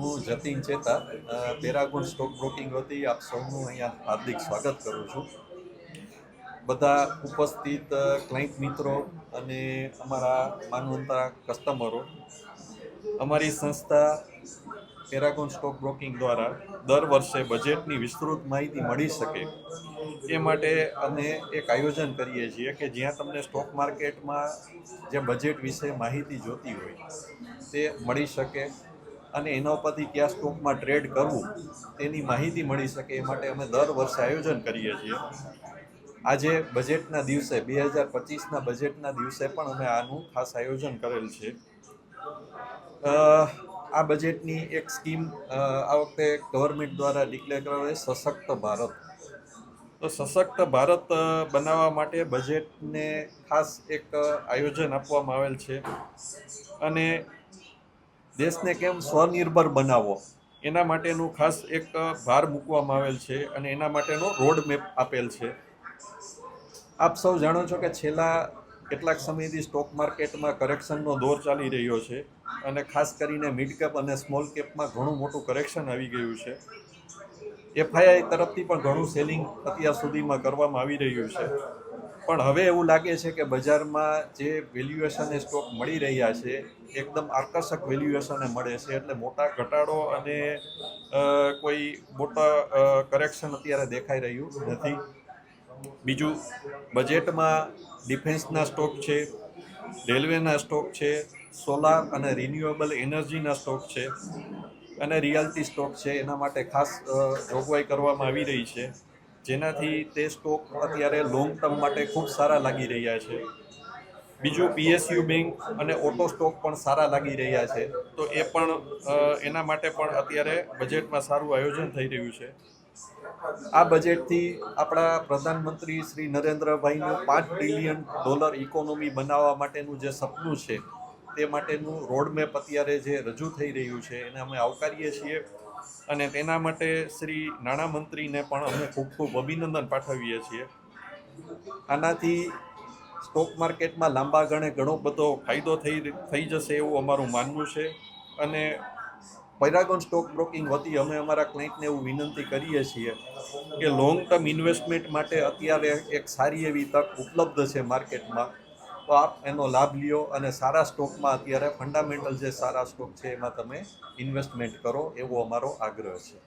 હું જતીન ચેતા પેરાગોન stock broking વતી આપ સૌનું અહીંયા હાર્દિક સ્વાગત કરું છું. બધા ઉપસ્થિત ક્લાયન્ટ મિત્રો અને અમારા માનવંતા કસ્ટમરો અમારી સંસ્થા પેરાગોન સ્ટોક બ્રોકિંગ દ્વારા દર વર્ષે બજેટની વિસ્તૃત માહિતી મળી શકે એ માટે અમે એક આયોજન કરીએ છીએ કે જ્યાં તમને સ્ટોક માર્કેટમાં જે બજેટ વિશે માહિતી જોતી હોય તે મળી શકે. અને એના ઉપરથી કયા સ્ટોકમાં ટ્રેડ કરવું, તેની માહિતી મળી શકે એ માટે અમે દર વર્ષે આયોજન કરીએ છીએ. આજે બજેટના દિવસે, બે હજાર પચીસના બજેટના દિવસે પણ અમે આનું ખાસ આયોજન કરેલ છે. આ બજેટની એક સ્કીમ આ વખતે ગવર્મેન્ટ દ્વારા ડિક્લેર કરાવે સશક્ત ભારત. તો સશક્ત ભારત બનાવવા માટે બજેટને ખાસ એક આયોજન આપવામાં આવેલ છે. અને દેશને કેમ સ્વનિર્ભર બનાવવો એના માટેનું ખાસ એક ભાર મૂકવામાં આવેલ છે અને એના માટેનો રોડ મેપ આપેલ છે. આપ સૌ જાણો છો કે છેલ્લા કેટલાક સમયથી સ્ટોક માર્કેટમાં કરેક્શનનો દોર ચાલી રહ્યો છે અને ખાસ કરીને મિડ કેપ અને સ્મોલ કેપમાં ઘણું મોટું કરેક્શન આવી ગયું છે. એફઆઈઆઈ તરફથી પણ ઘણું સેલિંગ અત્યાર સુધીમાં કરવામાં આવી રહ્યું છે. પણ હવે એવું લાગે છે કે બજારમાં જે વેલ્યુએશને સ્ટોક મળી રહ્યા છે, એકદમ આકર્ષક વેલ્યુએશને મળે છે. એટલે મોટા ઘટાડો અને કોઈ મોટા કરેક્શન અત્યારે દેખાઈ રહ્યું નથી. બીજું બજેટમાં ડિફેન્સના સ્ટોક છે રેલવેના સ્ટોક છે સોલાર અને રિન્યુએબલ એનર્જીના સ્ટોક છે, અને રિયાલિટી સ્ટોક છે. એના માટે ખાસ જોગવાઈ કરવામાં આવી રહી છે. જેનાથી તે સ્ટોક અત્યારે લોંગ ટર્મ માટે ખૂબ સારા લાગી રહ્યા છે. બીજું પીએસયુ બેંક અને ઓટો સ્ટોક પણ સારા લાગી રહ્યા છે. તો એ પણ એના માટે પણ અત્યારે બજેટમાં સારું આયોજન થઈ રહ્યું છે. આ બજેટથી આપણા પ્રધાનમંત્રી શ્રી નરેન્દ્રભાઈનું પાંચ ટ્રિલિયન ડોલર ઇકોનોમી બનાવવા માટેનું જે સપનું છે, તે માટેનું રોડમેપ અત્યારે જે રજૂ થઈ રહ્યું છે, એને અમે આવકારીએ છીએ. અને તેના માટે શ્રી નાણામંત્રીને પણ અમે ખૂબ ખૂબ અભિનંદન પાઠવીએ છીએ. આનાથી સ્ટોક માર્કેટમાં લાંબા ગાળે ઘણો બધો ફાયદો થઈ થઈ જશે એવું અમારું માનવું છે. અને પૈરાગોન સ્ટોક બ્રોકિંગ વતી અમે અમારા ક્લાયન્ટને એવું વિનંતી કરીએ છીએ કે લોંગ ટર્મ ઇન્વેસ્ટમેન્ટ માટે અત્યારે એક સારી એવી તક ઉપલબ્ધ છે માર્કેટમાં તો આપ એનો લાભ લ્યો અને સારા સ્ટોકમાં અત્યારે ફંડામેન્ટલ જે સારા સ્ટોક છે એમાં તમે ઇન્વેસ્ટમેન્ટ કરો એવો અમારો આગ્રહ છે.